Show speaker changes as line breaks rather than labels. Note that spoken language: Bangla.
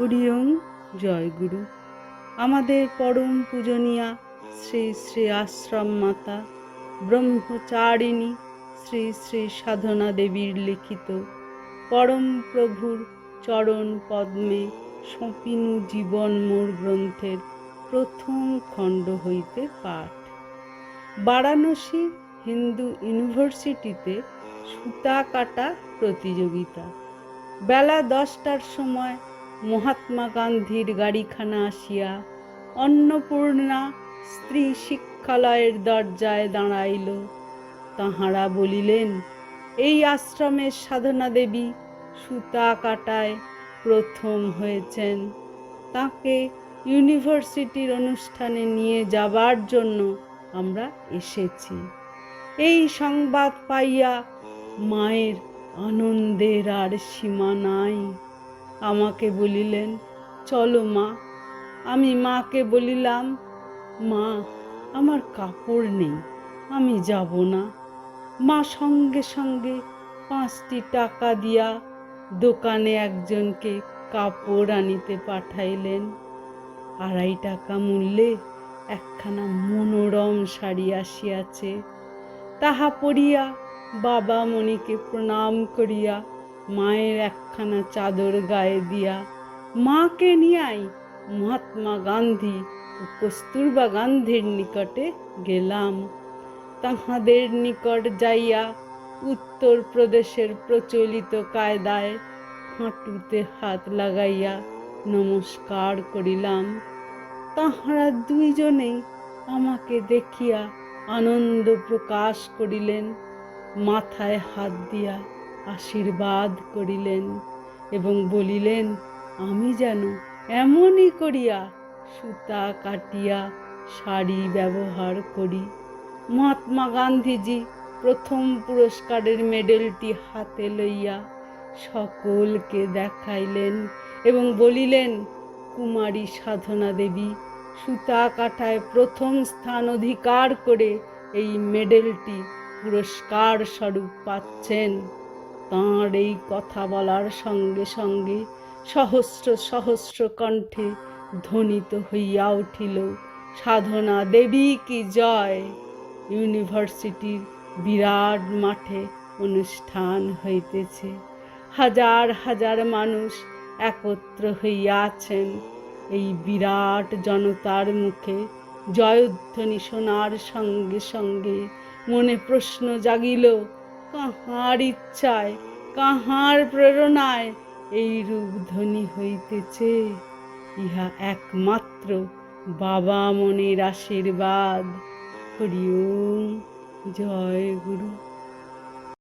হরিওম, জয় গুরু। আমাদের পরম পূজনীয়া শ্রী শ্রী আশ্রম মাতা, ব্রহ্মচারিণী শ্রী শ্রী সাধনা দেবীর লিখিত পরম প্রভুর চরণ পদ্মে সপিনু জীবন মোর গ্রন্থের প্রথম খণ্ড হইতে পাঠ। বারাণসী হিন্দু ইউনিভার্সিটিতে সুতা কাটা প্রতিযোগিতা। বেলা দশটার সময় মহাত্মা গান্ধীর গাড়িখানা আসিয়া অন্নপূর্ণা স্ত্রী শিক্ষালয়ের দরজায় দাঁড়াইল। তাহারা বলিলেন, এই আশ্রমের সাধনা দেবী সুতা কাটায় প্রথম হয়েছেন। তাকে ইউনিভার্সিটির অনুষ্ঠানে নিয়ে যাবার জন্য আমরা এসেছি। এই সংবাদ পাইয়া মায়ের আনন্দের আর সীমা নাই। আমাকে বলিলেন, চলো মা। আমি মাকে বলিলাম, মা, আমার কাপড় নেই, আমি যাব না। মা সঙ্গে সঙ্গে পাঁচটি টাকা দিয়া দোকানে একজনকে কাপড় আনিতে পাঠাইলেন। আড়াই টাকা মূল্যে একখানা মনোরম শাড়ি আসিয়াছে। তাহা পরিয়া বাবা মণিকে প্রণাম করিয়া মায়ের একখানা চাদর গায়ে দিয়া মাকে নিয়াই মহাত্মা গান্ধী ও কস্তুরবা গান্ধীর নিকটে গেলাম। তাহাদের নিকট যাইয়া উত্তর প্রদেশের প্রচলিত কায়দায় হাঁটুতে হাত লাগাইয়া নমস্কার করিলাম। তাহারা দুইজনেই আমাকে দেখিয়া আনন্দ প্রকাশ করিলেন। মাথায় হাত দিয়া আশীর্বাদ করিলেন এবং বলিলেন, আমি যেন এমনই করিয়া সুতা কাটিয়া শাড়ি ব্যবহার করি। মহাত্মা গান্ধীজি প্রথম পুরস্কারের মেডেলটি হাতে লইয়া সকলকে দেখাইলেন এবং বলিলেন, কুমারী সাধনা দেবী, সুতা কাটায় প্রথম স্থান অধিকার করে এই মেডেলটি পুরস্কার স্বরূপ পাচ্ছেন। তাঁর এই কথা বলার সঙ্গে সঙ্গে সহস্র সহস্র কণ্ঠে ধ্বনিত হইয়া উঠিল, সাধনা দেবী কি জয়? ইউনিভার্সিটির বিরাট মাঠে অনুষ্ঠান হইতেছে। হাজার হাজার মানুষ একত্র হইয়া আছেন। এই বিরাট জনতার মুখে জয়ধ্বনি শোনার সঙ্গে সঙ্গে মনে প্রশ্ন জাগিল কাহার ইচ্ছায়, কাহার প্রেরণায় এই রূপধ্বনি হইতেছে। ইহা একমাত্র বাবা মনের আশীর্বাদ। হরিও জয় গুরু।